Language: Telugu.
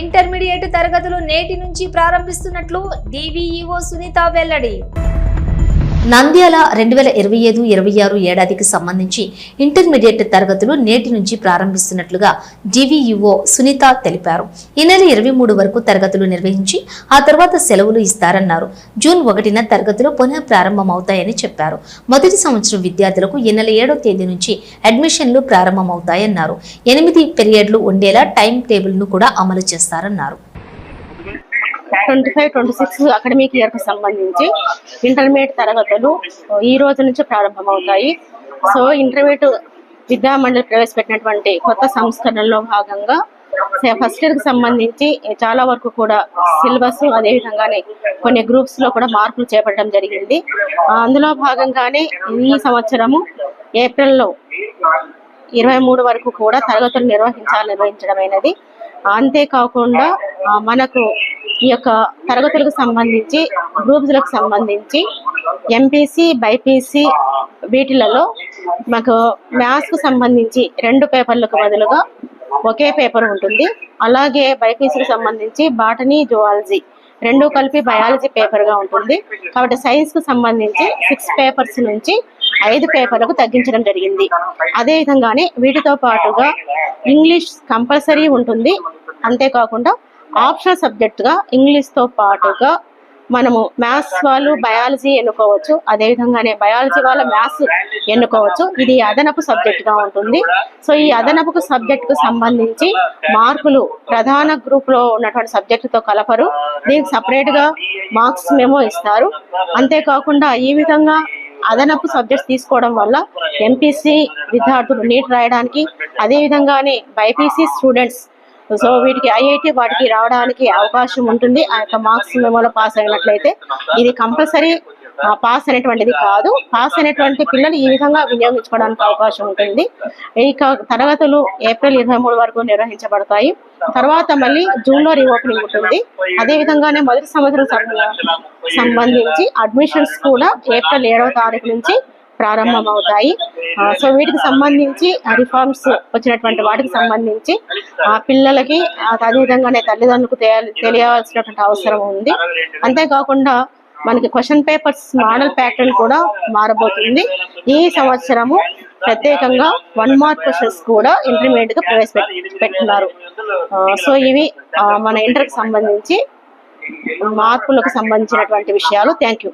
ఇంటర్మీడియట్ తరగతులు నేటి నుంచి ప్రారంభిస్తున్నట్లు డివిఈఓ సునీత వెల్లడి. నంద్యాల రెండు వేల ఇరవై ఐదు ఇరవై ఆరు ఏడాదికి సంబంధించి ఇంటర్మీడియట్ తరగతులు నేటి నుంచి ప్రారంభిస్తున్నట్లుగా డివిఈఓ సునీత తెలిపారు. ఈ నెల ఇరవై మూడు వరకు తరగతులు నిర్వహించి ఆ తర్వాత సెలవులు ఇస్తారన్నారు. జూన్ ఒకటిన తరగతులు పునః ప్రారంభమవుతాయని చెప్పారు. మొదటి సంవత్సరం విద్యార్థులకు ఈ నెల ఏడో తేదీ నుంచి అడ్మిషన్లు ప్రారంభమవుతాయన్నారు. ఎనిమిది పీరియడ్లు ఉండేలా టైం టేబుల్ను కూడా అమలు చేస్తారన్నారు. Twenty five twenty six academic ఇయర్కు సంబంధించి ఇంటర్మీడియట్ తరగతులు ఈ రోజు నుంచి ప్రారంభమవుతాయి. సో ఇంటర్మీడియట్ విద్యా మండలి ప్రవేశపెట్టినటువంటి కొత్త సంస్కరణలో భాగంగా ఫస్ట్ ఇయర్కి సంబంధించి చాలా వరకు కూడా సిలబస్ అదే విధంగానే కొన్ని గ్రూప్స్లో కూడా మార్పులు చేపట్టడం జరిగింది. అందులో భాగంగానే ఈ సంవత్సరము ఏప్రిల్లో ఇరవై మూడు వరకు కూడా తరగతులు నిర్వహించాలి నిర్వహించడమైనది. అంతేకాకుండా మనకు ఈ యొక్క తరగతులకు సంబంధించి గ్రూప్స్లకు సంబంధించి ఎంపీసీ బైపీసీ వీటిలలో మాకు మ్యాథ్స్కు సంబంధించి రెండు పేపర్లకు బదులుగా ఒకే పేపర్ ఉంటుంది. అలాగే బైపీసీకి సంబంధించి బాటనీ జువాలజీ రెండు కలిపి బయాలజీ పేపర్గా ఉంటుంది. కాబట్టి సైన్స్కు సంబంధించి సిక్స్ పేపర్స్ నుంచి ఐదు పేపర్లకు తగ్గించడం జరిగింది. అదే విధంగానే వీటితో పాటుగా ఇంగ్లీష్ కంపల్సరీ ఉంటుంది. అంతేకాకుండా ఆప్షనల్ సబ్జెక్ట్గా ఇంగ్లీష్తో ఇంగ్లీష్తో పాటుగా మనము మ్యాథ్స్ వాళ్ళు బయాలజీ ఎన్నుకోవచ్చు. అదే విధంగానే బయాలజీ వాళ్ళ మ్యాథ్స్ ఎన్నుకోవచ్చు. ఇది అదనపు సబ్జెక్ట్గా ఉంటుంది. సో ఈ అదనపు సబ్జెక్ట్కు సంబంధించి మార్కులు ప్రధాన గ్రూప్లో ఉన్నటువంటి సబ్జెక్టుతో కలపరు. దీనికి సపరేట్గా మార్క్స్ మేము ఇస్తారు. అంతేకాకుండా ఈ విధంగా అదనపు సబ్జెక్ట్స్ తీసుకోవడం వల్ల ఎంపీసీ విద్యార్థులు నీట్ రాయడానికి అదేవిధంగానే బైపీసీ స్టూడెంట్స్ సో వీటికి ఐఐటి వాటికి రావడానికి అవకాశం ఉంటుంది. ఆ యొక్క మార్క్స్ మెమోలో పాస్ అయినట్లయితే ఇది కంపల్సరీ పాస్ అనేటువంటిది కాదు. పాస్ అయినటువంటి పిల్లలు ఈ విధంగా వినియోగించుకోవడానికి అవకాశం ఉంటుంది. ఈ తరగతులు ఏప్రిల్ ఇరవై మూడు వరకు నిర్వహించబడతాయి. తర్వాత మళ్ళీ జూన్లో రీఓపెనింగ్ ఉంటుంది. అదే విధంగానే మొదటి సంవత్సరం సంబంధించి అడ్మిషన్స్ కూడా ఏప్రిల్ ఏడవ తారీఖు నుంచి ప్రారంభమవుతాయి. సో వీటికి సంబంధించి రిఫార్మ్స్ వచ్చినటువంటి వాటికి సంబంధించి ఆ పిల్లలకి అదేవిధంగానే తల్లిదండ్రులకు తెలియ- తెలియాల్సినటువంటి అవసరం ఉంది. అంతేకాకుండా మనకి క్వశ్చన్ పేపర్స్ మోడల్ ప్యాటర్న్ కూడా మారబోతుంది. ఈ సంవత్సరము ప్రత్యేకంగా వన్ మార్క్ క్వశ్చన్స్ కూడా ఇంటర్మీడియట్గా ప్రవేశపెట్టున్నారు సో ఇవి మన ఇంటర్కి సంబంధించి మార్పులకు సంబంధించినటువంటి విషయాలు. Thank you